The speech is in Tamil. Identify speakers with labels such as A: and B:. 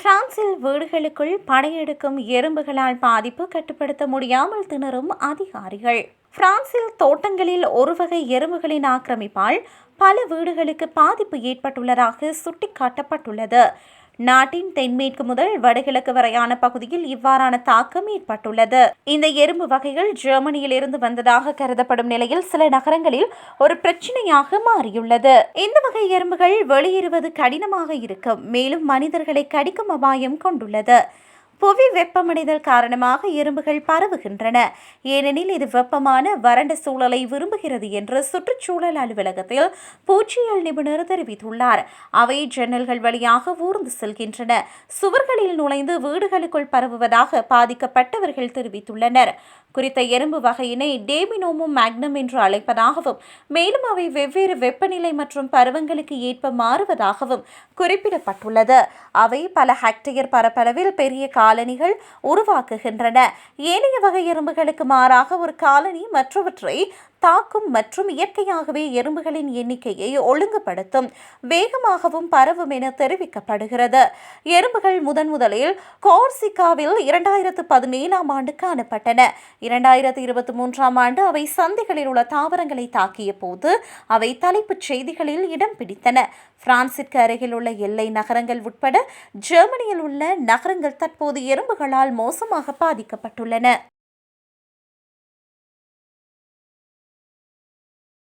A: பிரான்சில் வீடுகளுக்குள் படையெடுக்கும் எறும்புகளால் பாதிப்பு கட்டுப்படுத்த முடியாமல் திணறும் அதிகாரிகள். பிரான்சில் தோட்டங்களில் ஒரு வகை எறும்புகளின் ஆக்கிரமிப்பால் பல வீடுகளுக்கு பாதிப்பு ஏற்பட்டுள்ளதாக சுட்டிக்காட்டப்பட்டுள்ளது. நாட்டின் தென்மேற்கு முதல் வடகிழக்கு வரையான பகுதியில் இவ்வாறான தாக்கம் ஏற்பட்டுள்ளது. இந்த எறும்பு வகைகள் ஜெர்மனியிலிருந்து வந்ததாக கருதப்படும் நிலையில் சில நகரங்களில் ஒரு பிரச்சனையாக மாறியுள்ளது. இந்த வகை எறும்புகள் வெளியேறுவது கடினமாக இருக்கும். மேலும் மனிதர்களை கடிக்கும் அபாயம் கொண்டுள்ளது. புவி வெப்பமடைதல் காரணமாக எறும்புகள் பரவுகின்றன. ஏனெனில் இது வெப்பமான வறண்ட சூழலை விரும்புகிறது என்று சுற்றுச்சூழல் அலுவலகத்தில் பூச்சியல் நிபுணர் தெரிவித்துள்ளார். அவை ஜன்னல்கள் வழியாக ஊர்ந்து செல்கின்றன. சுவர்களில் நுழைந்து வீடுகளுக்குள் பரவுவதாக பாதிக்கப்பட்டவர்கள் தெரிவித்துள்ளனர். குறித்த எறும்பு வகையினை டேமினோமும் மேக்னம் என்று அழைப்பதாகவும் மேலும் அவை வெவ்வேறு வெப்பநிலை மற்றும் பருவங்களுக்கு ஏற்ப மாறுவதாகவும் குறிப்பிடப்பட்டுள்ளது. அவை பல ஹெக்டேயர் பரப்பளவில் பெரிய காலனிகள் உருவாக்குகின்றன. ஏனைய வகை எறும்புகளுக்கு மாறாக ஒரு காலனி மற்றவற்றை தாக்கும் மற்றும் இயற்கையாகவே எறும்புகளின் எண்ணிக்கையை ஒழுங்குபடுத்தும் வேகமாகவும் பரவும் என தெரிவிக்கப்படுகிறது. எறும்புகள் முதன் முதலில் கோர்சிகாவில் இரண்டாயிரத்து பதினேழாம் ஆண்டு காணப்பட்டன. இரண்டாயிரத்து இருபத்தி மூன்றாம் ஆண்டு அவை சந்தைகளில் உள்ள தாவரங்களை தாக்கிய போது அவை தலைப்புச் செய்திகளில் இடம் பிடித்தன. பிரான்சிற்கு அருகில் உள்ள எல்லை நகரங்கள் உட்பட ஜெர்மனியில் உள்ள நகரங்கள் தற்போது எறும்புகளால் மோசமாக பாதிக்கப்பட்டுள்ளன.